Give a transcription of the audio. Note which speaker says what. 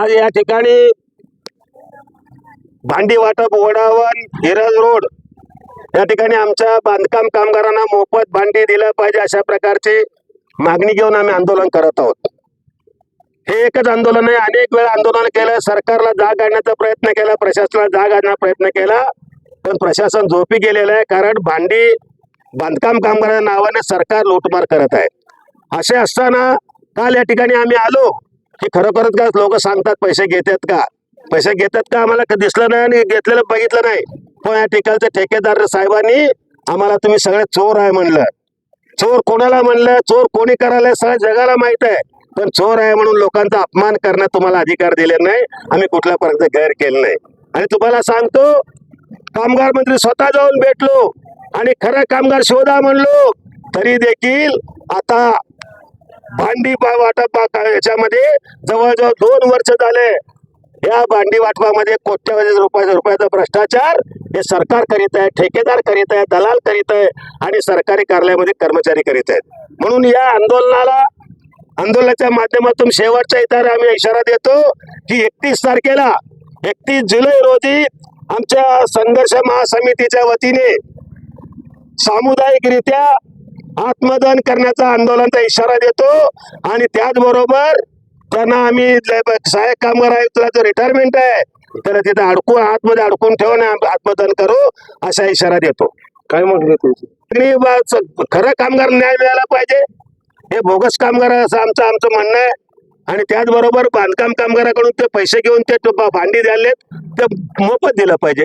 Speaker 1: आज या ठिकाणी भांडी वाटप वडावन हिरज रोड या ठिकाणी आमच्या बांधकाम कामगारांना मोफत भांडी दिलं पाहिजे अशा प्रकारची मागणी घेऊन आम्ही आंदोलन करत आहोत. हे एकच आंदोलन आहे. अनेक वेळा आंदोलन केलं सरकारला जाग आणण्याचा प्रयत्न केला प्रशासनाला जाग आणण्याचा प्रयत्न केला पण प्रशासन झोपी गेलेलं आहे कारण भांडी बांधकाम कामगारांच्या नावाने सरकार लूटमार करत आहे. असे असताना काल या ठिकाणी आम्ही आलो. की खरोखरच का लोक सांगतात पैसे घेतात का? पैसे घेतात का? आम्हाला दिसलं नाही आणि घेतलेलं बघितलं नाही. पण या ठिकाणच्या ठेकेदार साहेबांनी आम्हाला तुम्ही सगळे चोर आहे म्हणलं. चोर कोणाला म्हणलं? चोर कोणी करायला सगळ्या जगाला माहीत आहे. पण चोर आहे म्हणून लोकांचा अपमान करण्यात तुम्हाला अधिकार दिले नाही. आम्ही कुठल्या पर्यंत गैर केलं नाही. आणि तुम्हाला सांगतो कामगार मंत्री स्वतः जाऊन भेटलो आणि खरं कामगार शोधा म्हणलो तरी देखील आता भांडी वाटप याच्यामध्ये जवळजवळ दोन वर्ष झाले. या भांडी वाटपामध्ये कोट्यावधी रुपयाचा रुपयाचा भ्रष्टाचार हे सरकार करीत आहे ठेकेदार करीत आहे दलाल करीत आहे आणि सरकारी कार्यालयामध्ये कर्मचारी करीत आहेत. म्हणून या आंदोलनाला आंदोलनाच्या माध्यमातून शेवटच्या इतर आम्ही इशारा देतो की एकतीस तारखेला एकतीस जुलै रोजी आमच्या संघर्ष महासमितीच्या वतीने सामुदायिकरित्या आत्मदहन करण्याचा आंदोलनाचा इशारा देतो. आणि त्याचबरोबर त्यांना आम्ही सहाय्यक कामगार आयुक्तला जो रिटायरमेंट आहे त्याला तिथे अडकून आतमध्ये अडकून ठेवून आत्मदहन करू असा इशारा देतो.
Speaker 2: काय म्हटलं
Speaker 1: खरं कामगार न्याय मिळाला पाहिजे. हे बोगस कामगार असं आमचं आमचं म्हणणं आहे. आणि त्याचबरोबर बांधकाम कामगाराकडून ते पैसे घेऊन ते भांडी द्यालेत ते मोफत दिलं पाहिजे.